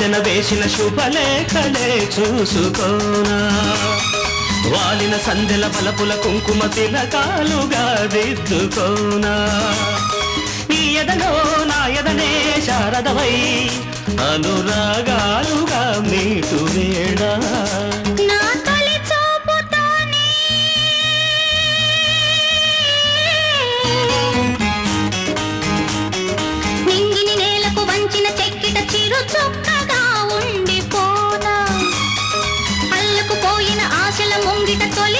బంతెన వేసిన శుభలేఖలే చూసుకోనా. వాలిన సందెల బలపుల కుంకుమ తిలకాలుగా దిద్దుకోనా. ఈ ఎదలో నా ఎదనే శారదవై అనురాగాలుగా మీటు వేళ నా りかとり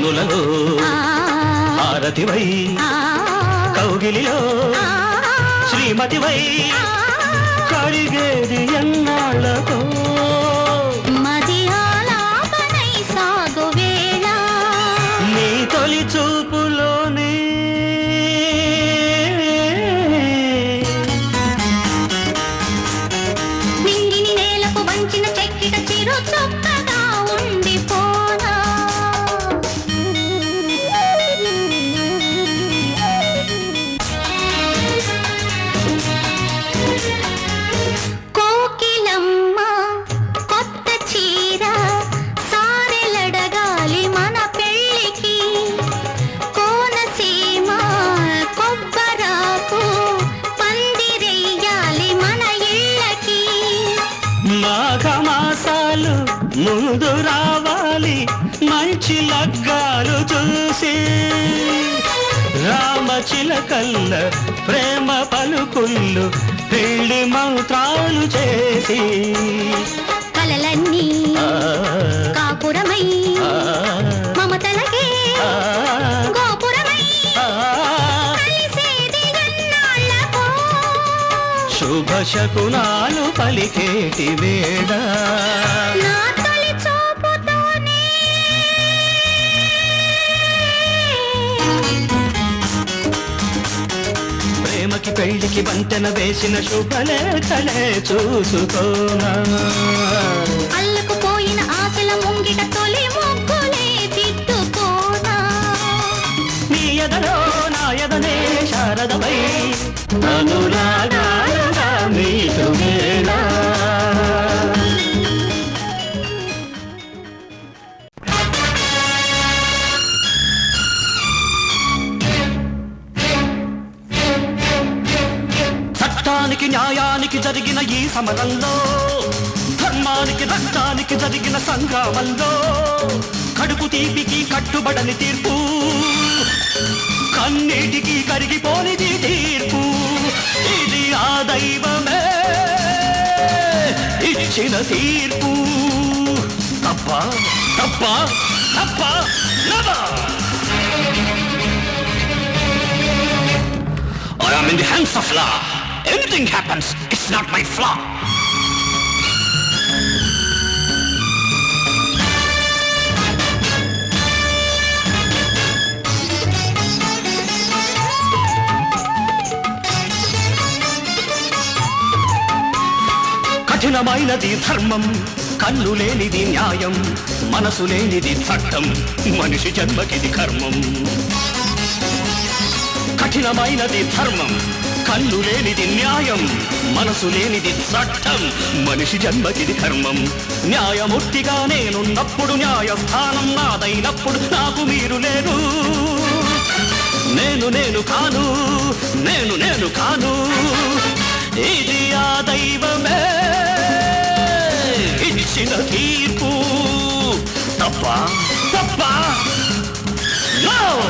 కన్నులలో ఆ, హారతివై ఆ, కౌగిలిలో ఆ, శ్రీమతివై ఆ. కడిగేది ఎన్నాళ్ళతో మాఘమాసాలు ముందు రావాలి. మంచి లగ్గాలు చూసి రామచిలకల్ల ప్రేమ పలుకుళ్ళు పెళ్ళి మంత్రాలు చేసి. కలలన్నీ కాపురమై శుభ శకునాలు పలికేటి తొలి చూపుతోనే. ప్రేమకి పెళ్ళికి వంతెన వేసిన శుభలేఖలే చూసుకోనా. ధర్మానికి జరిగిన ఈ సమరంలో ధర్మానికి రక్తానికి జరిగిన సంగ్రామంలో కడుపు తీపికి కట్టుబడని తీర్పు కన్నీటికి కరిగిపోనిది తీర్పు ఇది ఆ దైవమే ఇచ్చిన తీర్పు తప్ప తప్ప తప్ప never. I am in the hands of law. Anything happens, it's not my flaw. కఠినమైనది ధర్మం కన్ను లేనిది న్యాయం మనసు లేనిది చట్టం మనిషి జన్మకిది కర్మం కఠినమైనది ధర్మం కన్ను లేనిది న్యాయం మనసు లేనిది చట్టం. మనిషి జన్మకిది ధర్మం. న్యాయమూర్తిగా నేనున్నప్పుడు న్యాయస్థానం నాదైనప్పుడు నాకు మీరు లేరు. నేను నేను కాను నేను నేను కాను. ఇది ఆ దైవమే. ఇచ్చిన తీర్పు. తప్ప తప్ప. No!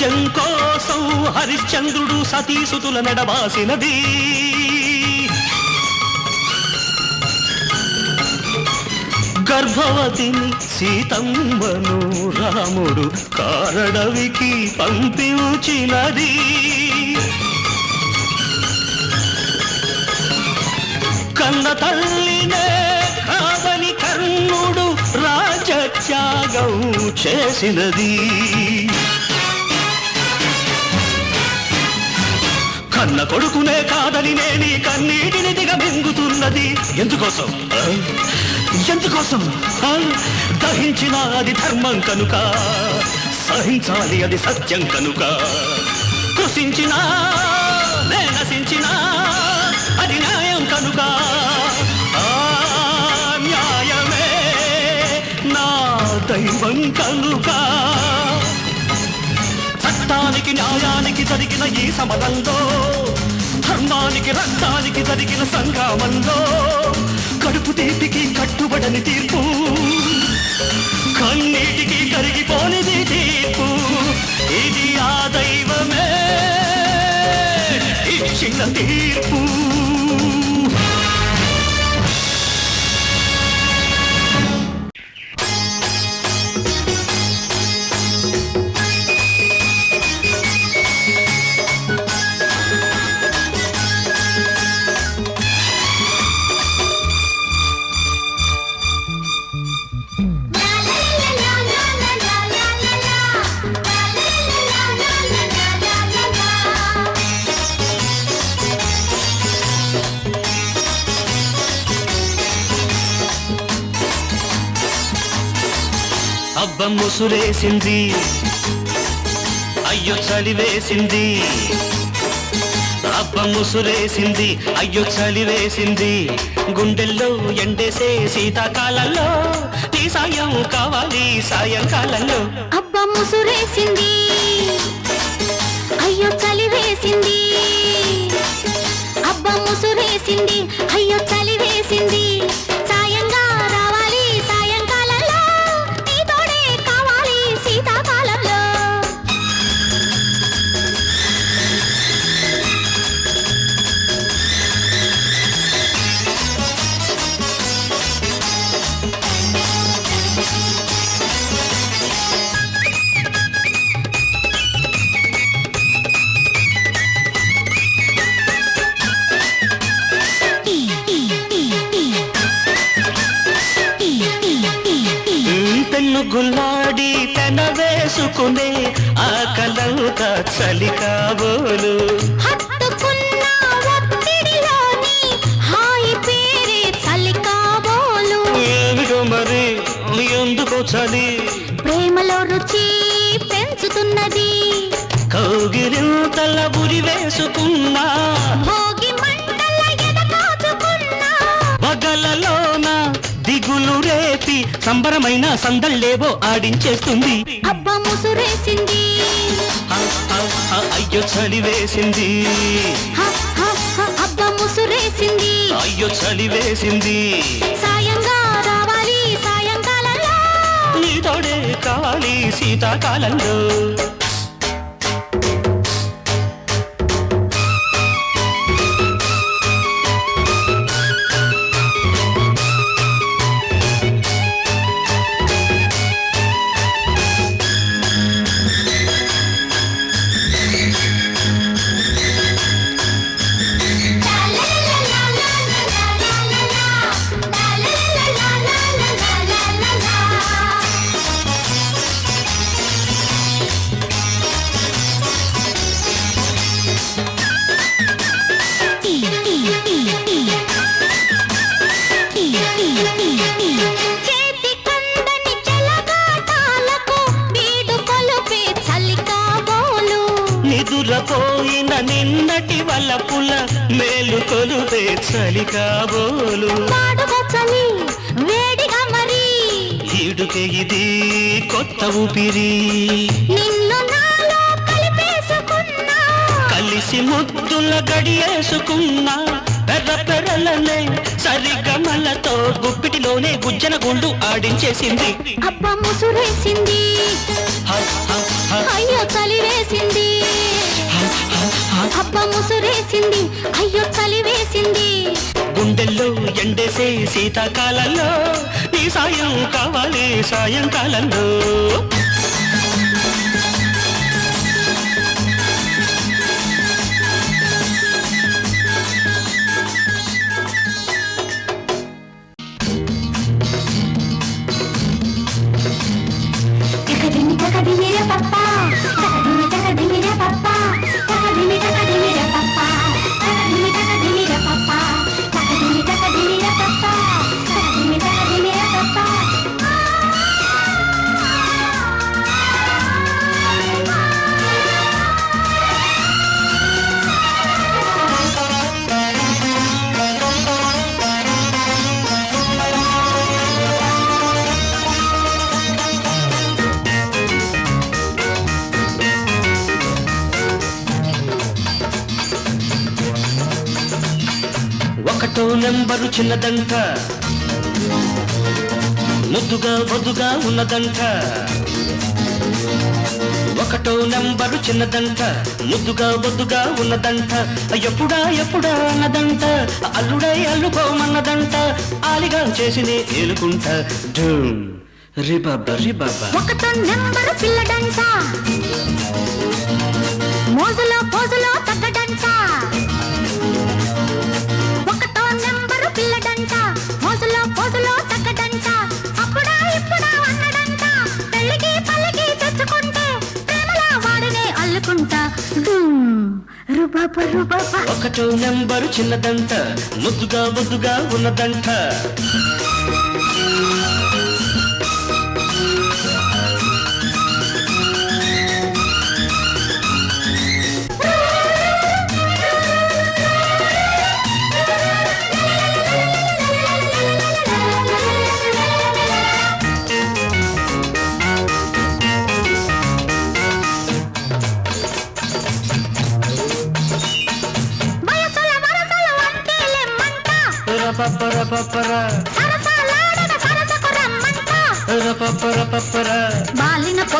సత్యం కోసం హరిశ్చంద్రుడు సతీసుతుల నడవాసినది గర్భవతిని సీతమ్మను రాముడు కారడవికి పంపించినది. కన్న తల్లినే కాదని కర్ణుడు రాజత్యాగం చేసినది. కన్న కొడుకునే కాదని నేని కన్నీటిని దిగమింగుతున్నది. ఎందుకోసం? ఎందుకోసం? దహించిన అది ధర్మం కనుక సహించాలి అది సత్యం కనుక. కృషించిన నశించిన అది న్యాయం కనుక. ఆ న్యాయమే నా దైవం కనుక. చట్టానికి న్యాయానికి జరిగిన ఈ సమరంలో ధర్మానికి రక్తానికి జరిగిన సంగ్రామంలో కడుపు తీపికి కట్టుబడని తీర్పు కన్నీటికి కరిగిపోనిది తీర్పు. ఇది ఆ దైవమే ఇచ్చిన తీర్పు. అబ్బ అయ్యో చలివేసింది. అబ్బ ముసురేసింది అయ్యో చలివేసింది. గుండెల్లో ఎండేసే శీతాకాలంలో నీ సాయం కావాలి సాయంకాలంలో. అబ్బ ముసురేసింది అయ్యో చలివేసింది. అబ్బ ముసురేసింది అయ్యో చలివేసింది. గుల్లాడి పెన వేసుకునే ఆ కలంత చలి కాబోలు సంబరమైన సందళ్ళేవో ఆడించేస్తుంది. అబ్బ ముసురేసింది. అయ్యో చలి వేసింది హ, హ, హ, అబ్బ ముసురేసింది. అయ్యో చలి వేసింది సాయంగా రావాలి సాయంకాలంలో. నీతోడే కావాలి శీతాకాలంలో కాబోలు. వాడుగా మరి. ఈడుకే ఇది కొత్త ఊపిరి. నిన్ను నాలో కలిపేసుకున్నా. కలిసి ముద్దుల గడియేసుకున్నా. పెర్ర పెర్రలనే సరిగమలతో గుప్పిటిలోనే గుజ్జన గుండు ఆడించేసింది. అబ్బ ముసురేసింది. అయ్యో చలి వేసింది హ, హ, హ. అబ్బ ముసురేసింది. అయ్యో చలి వేసింది గుండెల్లో ఎండేసే శీతాకాలంలో నీ సాయం కావాలి సాయంకాలంలో. చిన్నదంట. ముద్దుగా బొద్దుగా ఉన్నదంట. ఒకటో నెంబరు చిన్నదంట. ముద్దుగా బొద్దుగా ఉన్నదంట. ఎప్పుడా ఎప్పుడా అన్నదంట. అల్లుడై అల్లుకోమన్నదంట. ఆలిగా చేసి ఏలుకుంట. ఢూమ్. రిబాబ రిబాబా. ఒకటో నెంబరు పిల్లడంట. మోజులో పోజులో తగ్గడంట. పిల్లడంట మోసలో పోజులో తగ్గడంట అప్పుడా ఇప్పుడా అన్నడంట. పెళ్ళికి పల్లకి తెచ్చుకుంటే ప్రేమలా వాడినే అల్లుకుంటా. ఒకటో నెంబరు చిన్నదంట ముద్దుగా బొద్దుగా ఉన్నదంట.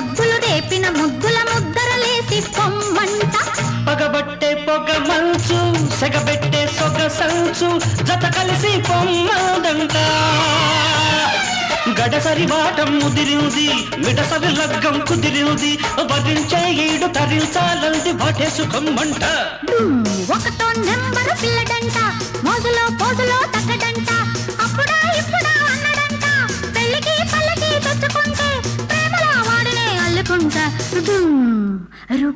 పొద్దులు రేపిన ముద్దుల ముద్దరలేసి పొమ్మంట. పగబట్టే పొగ మంచు సెగబెట్టే సొగ సంచు జత కలిసి పొమ్మదంట. గడసరి బాటం ముదిరింది మిడసరి లగ్గం కుదిరింది వరించే ఈడు తరించాలంది వాటే సుఖం మంట ఒకటో నెంబరు పిల్లడంట మోజులో పోజులో తగ్గడంట.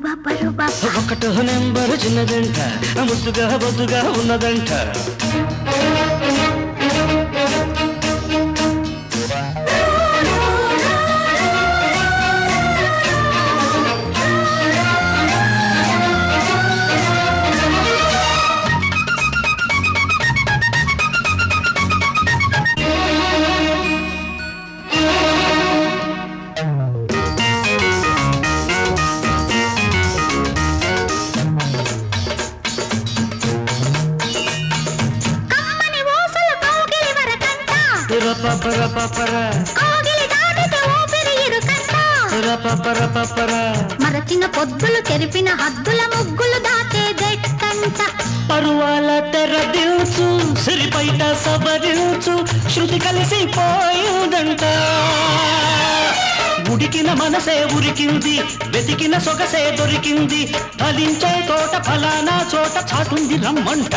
ఒకటో నెంబరు చిన్నదంట ముద్దుగా బొద్దుగా ఉన్నదంట. తెరిపిన హద్దుల ముగ్గులు దాటే గెట్టంట. పరువాల తెరదిల్చు సిరిపైట సబరించు శృతి కలిసి పోయిందంట. ఉడికిన మనసే ఉరికింది వెతికిన సొగసే దొరికింది ఫలించే తోట ఫలానా చోట చాటుంది రమ్మంట.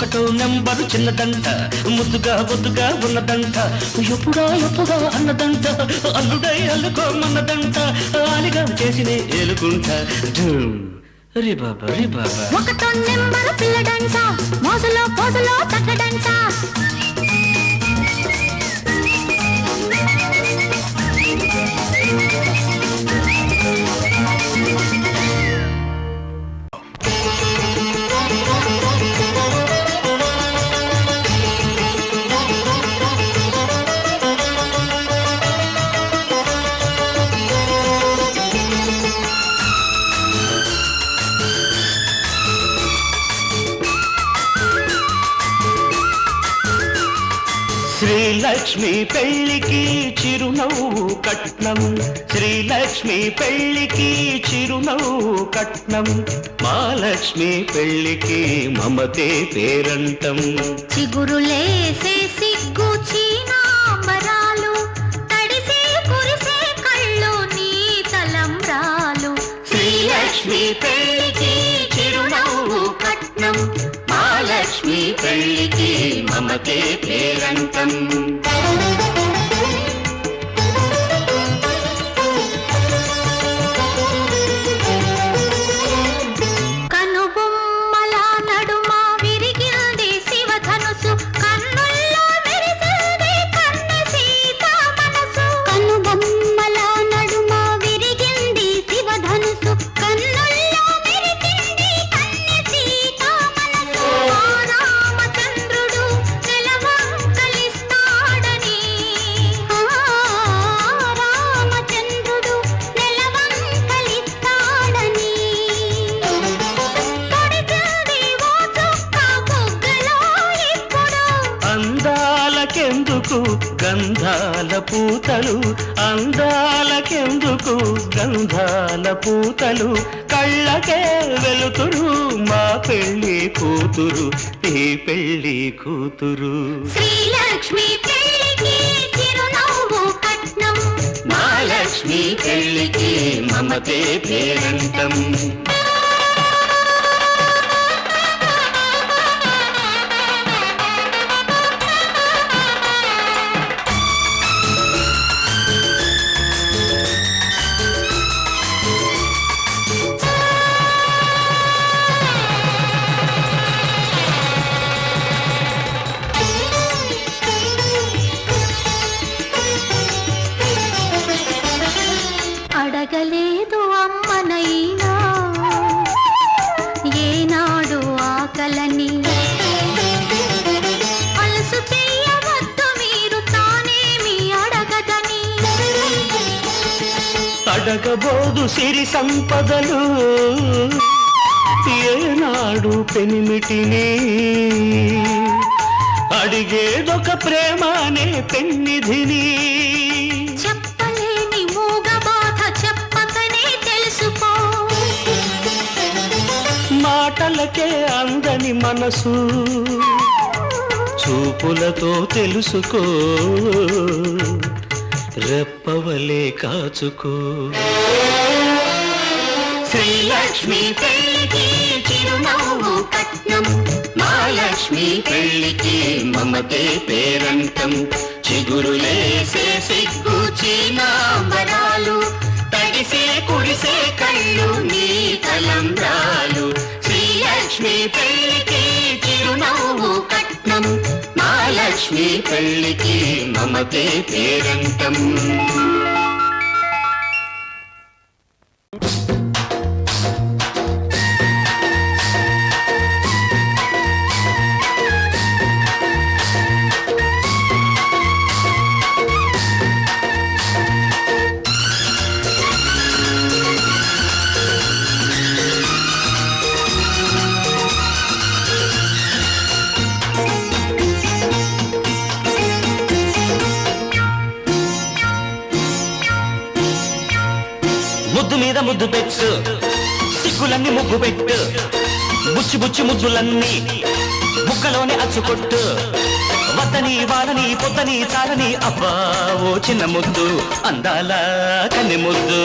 ఒకటో నెంబరు చిన్నదంట. ముద్దుగా బొద్దుగా ఉన్నదంట. ఎప్పుడా ఎప్పుడా అన్నదంట. అల్లుడై అల్లుకోమన్నదంట. ఆలిగా చేసినే ఏలుకుంటా. ధూమ్. రే బాబా రే బాబా. ఒకటో నెంబరు పిల్లడంట. మోసలో పోసలో తగ్గడంట. శ్రీలక్ష్మి పెళ్ళికి చిరునవ్వు కట్నం. శ్రీలక్ష్మి పెళ్ళికి చిరునవ్వు కట్నం. మహాలక్ష్మి పెళ్ళికి మమతే పేరంటం. చిగురులేసే సిగ్గు చీనాంబరాలు తడిసే కురిసే కళ్ళు నీ తలంబ్రాలు. శ్రీలక్ష్మి పెళ్ళికి లక్ష్మీ పెళ్ళికి మమతే పేరంతం. వెలుతురు మా పెళ్ళి కూతురు ఈ పెళ్ళి కూతురు. శ్రీలక్ష్మి మమతే పేరంటం. అడగబోదు సిరి సంపదలు. ఏనాడు పెనిమిటిని అడిగేదొక ప్రేమనే పెన్నిధిని. చెప్పలేని మూగ బాధ చెప్పకనే తెలుసుకో. మాటలకే అందని మనసు చూపులతో తెలుసుకో. రెప్పవలే కాచుకో. శ్రీలక్ష్మి పెళ్ళికి చిరునవ్వు కట్నం. మహాలక్ష్మి పెళ్ళికి మమతే పేరంతం చిగురులేసే సిగ్గు చీనాంబరాలు తడిసే కుడిసే కళ్ళు నీ తలంబ్రాలు. శ్రీలక్ష్మి పెళ్ళికి చిరునవ్వు కట్నం. మహాలక్ష్మి పెళ్ళికి మమతే పేరంటం. ముగ్గులన్నీ ముగ్గు పెట్టు. బుచ్చి బుచ్చి ముద్దులన్నీ బుక్కలోనే అచ్చుకొట్టు. వద్దని వాడని పొద్దని చాలని అబ్బా ఓ చిన్న ముద్దు అందాల కన్ని ముద్దు.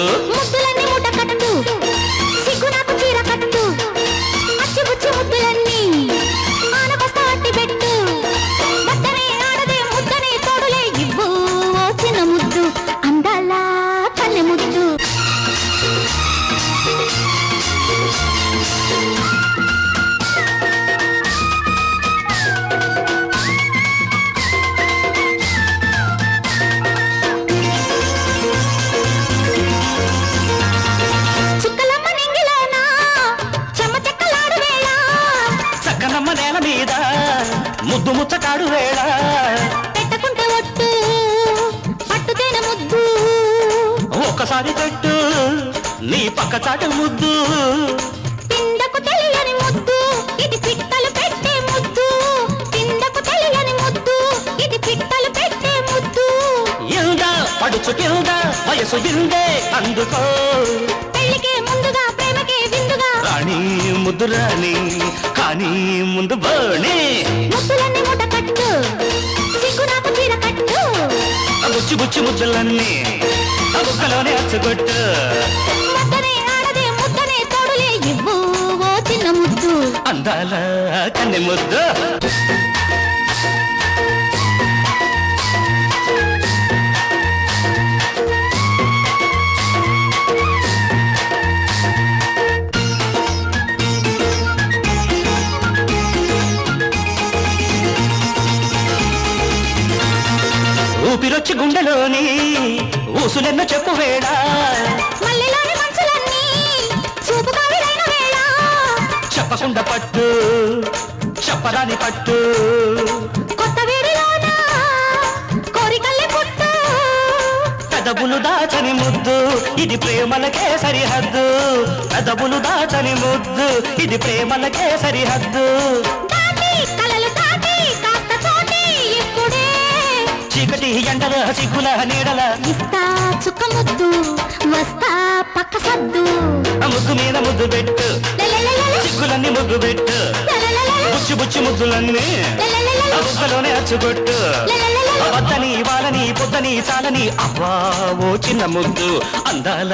వయసు బిందే అందుకో. పెళ్ళికే ముందుగా ప్రేమకే విందుగా. రాణి ముద్దు రాణి కానీ ముందు బోణి. ముద్దులన్నీ మూట కట్టు సిగ్గు నాకు చీర కట్టు. బుచ్చి బుచ్చి ముద్దులన్నీ ఆ బుక్కలోనే అచ్చుకొట్టు ముద్దనే ఆడదే ముద్దనే తోడులే ఇవ్వు ఓ చిన్న ముద్దు. అందాల కన్నె ముద్దు. ఊపిరొచ్చి గుండెలోని ఊసులెన్న చెప్పు వేడా చెప్పకుండా పట్టు చెప్పరాని పుట్టు. పెదవులు దాచని ముద్దు ఇది ప్రేమలకే సరిహద్దు. పెదవులు దాచని ముద్దు ఇది ప్రేమలకే సరిహద్దు. ఎండల సిగ్గుల నీడల ఇస్తా చుక్క ముద్దు వస్తా పక్క సద్దు ముద్దు మీద ముద్దు పెట్టు. సిగ్గులన్నీ ముద్దు పెట్టు. బుచ్చి బుచ్చి ముద్దులన్నీ బుక్కలోనే అచ్చుకొట్టు వద్దని వాళ్ళని పొద్దని చాలని అవ్వా ఓ చిన్న ముద్దు. అందాల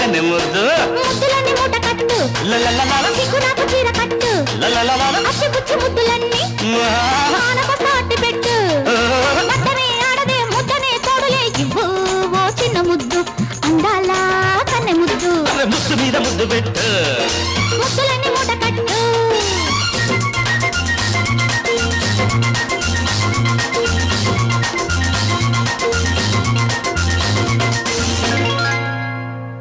కన్నె ముద్దు. ముద్దులన్నీ మూట కట్టు. లలలలల, సిగ్గు నాకు చీర కట్టు. లలలలల. అచ్చి బుచ్చి ముద్దు మీద ముద్దు పెట్టు. ముద్దులన్నీ మూట కట్టు.